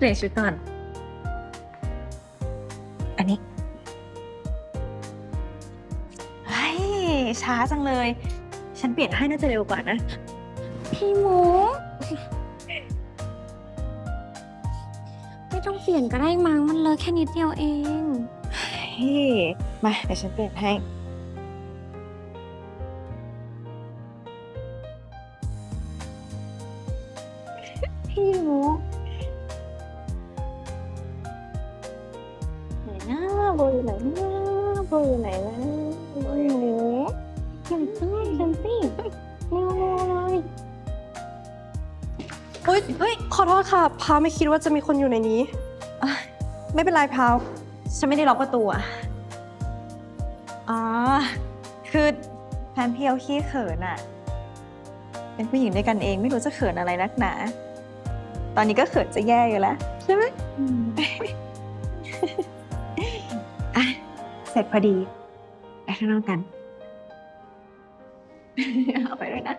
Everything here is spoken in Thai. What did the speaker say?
เปลี่ยนชุดก่อน อันนี้เฮ้ยช้าจังเลย ฉันเปลี่ยนให้น่าจะเร็วกว่านะ พี่หมู ไม่ต้องเปลี่ยนก็ได้มั้งมันเลอะแค่นิดเดียวเอง เฮ้ยมาเดี๋ยวฉันเปลี่ยนให้ พี่มุกไหน อยู่ไหนนะโบอยู่ไหนนะโบอยู่ไหนนะฉันสิฉันสิเร็วๆเลยเฮ้ยเฮ้ยขอโทษค่ะ พาวไม่คิดว่าจะมีคนอยู่ในนี้อะไม่เป็นไรพาว ฉันไม่ได้ล็อกประตูอะอ๋อ คือแฟนพี่เอาขี้เขินอะเป็นผู้หญิงด้วยกันเองไม่รู้จะเขินอะไรนักหนา ตอนนี้ก็เขินจะแย่อยู่แล้ว ใช่ไหมอะ เสร็จพอดี ไปข้างนอกกัน เอาไปด้วยนะ